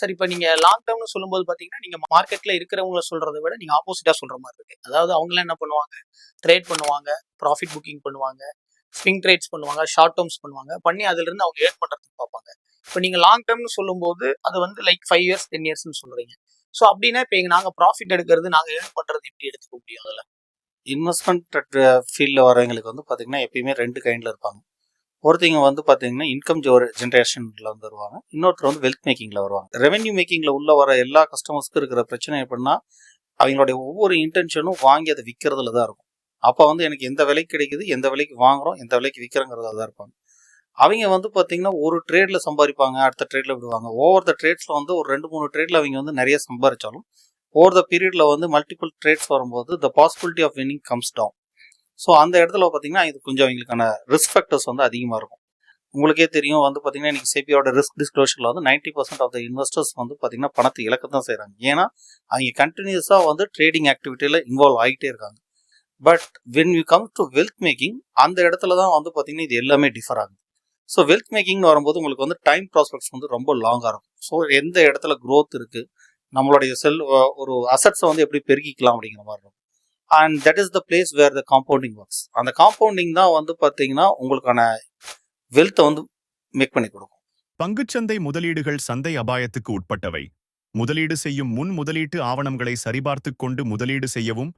Sir இப்போ நீங்க long டேர்ம்னு சொல்லும்போது பாத்தீங்கன்னா நீங்க மார்க்கெட்ல இருக்கிறவங்கள சொல்கிறத விட நீங்க ஆப்போசிட்டா சொல்ற மாதிரி இருக்கு. அதாவது அவங்களாம் என்ன பண்ணுவாங்க? ட்ரேட் பண்ணுவாங்க ப்ராஃபிட் புக்கிங் பண்ணுவாங்க ஸ்விங் ட்ரேட்ஸ் பண்ணுவாங்க ஷார்ட் டேர்ம்ஸ் பண்ணுவாங்க. பண்ணி அதுல இருந்து அவங்க ஏர்ன் பண்றதுக்கு பார்ப்பாங்க. இப்போ நீங்க லாங் டேர்ம்னு சொல்லும்போது அது வந்து லைக் ஃபைவ் இயர்ஸ் டென் இயர்ஸ்னு சொல்றீங்க. ஸோ அப்படின்னா இப்போ நாங்கள் ப்ராஃபிட் எடுக்கிறது நாங்கள் ஏர்ன் பண்றது எப்படி எடுத்துக்க முடியும் அதில்? இன்வெஸ்ட்மெண்ட் ஃபீல்டில் uh, வரவங்களுக்கு வந்து பார்த்தீங்கன்னா எப்பயுமே ரெண்டு கைண்டில் இருப்பாங்க. ஒருத்தவங்க வந்து பார்த்தீங்கன்னா இன்கம் ஜென்ரேஷனில் வந்து வருவாங்க. இன்னொருத்தர் வந்து வெல்த் மேக்கிங்கில் வருவாங்க. ரெவென்யூ மேக்கிங்கில் உள்ள வர எல்லா கஸ்டமர்ஸ்க்கும் இருக்கிற பிரச்சனை எப்படின்னா அவங்களுடைய ஒவ்வொரு இன்டென்ஷனும் வாங்கி அதை விற்கிறதுல தான் இருக்கும். அப்போ வந்து எனக்கு எந்த விலைக்கு கிடைக்குது எந்த விலைக்கு வாங்குறோம் எந்த விலைக்கு விற்கிறங்கிறதா தான் இருப்பாங்க. அவங்க வந்து பார்த்தீங்கன்னா ஒரு ட்ரேடில் சம்பாதிப்பாங்க அடுத்த ட்ரேடில் விடுவாங்க. ஓவர் த ட்ரேட்ஸில் வந்து ஒரு ரெண்டு மூணு ட்ரேடில் அவங்க வந்து நிறைய சம்பாதிச்சாலும் ஓவர் த பீரியடில் வந்து மல்டிபிள் ட்ரேட்ஸ் வரும்போது the possibility of winning comes down so அந்த இடத்துல பார்த்தீங்கன்னா இது கொஞ்சம் அவங்களுக்கான ரிஸ்க் ஃபேக்டர்ஸ் வந்து அதிகமாக இருக்கும். உங்களுக்கே தெரியும் வந்து பார்த்தீங்கன்னா இன்றைக்கி சேபியோட ரிஸ்க் டிஸ்க்ளோஷரில் வந்து ninety percent of the investors வந்து பார்த்தீங்கன்னா பணத்தை இழக்க தான் செய்கிறாங்க ஏன்னா அவங்க கண்டினியூஸாக வந்து ட்ரேடிங் ஆக்டிவிட்டியில் இன்வால்வ் ஆகிட்டே இருக்காங்க. But when you come to wealth making அந்த இடத்துல தான் வந்து பார்த்தீங்கன்னா இது எல்லாமே டிஃபர் ஆகுது. ஸோ வெல்த் மேக்கிங்னு வரும்போது உங்களுக்கு வந்து டைம் ப்ராஸ்பெக்ட்ஸ் வந்து ரொம்ப லாங்காக இருக்கும். ஸோ எந்த இடத்துல க்ரோத் இருக்குது நம்மளுடைய செல் ஒரு அசட்ஸை வந்து எப்படி பெருக்கிக்கலாம் அப்படிங்கிற மாதிரி இருக்கும். And that is the place where the compounding works அந்த காம்பவுண்டிங் தான் வந்து பார்த்தீங்கன்னா உங்களுக்கான வெல்த்தை வந்து மேக் பண்ணி கொடுக்கும். பங்குச்சந்தை முதலீடுகள் சந்தை அபாயத்துக்கு உட்பட்டவை. முதலீடு செய்யும் முன் முதலீட்டு ஆவணங்களை சரிபார்த்து கொண்டு முதலீடு செய்யவும்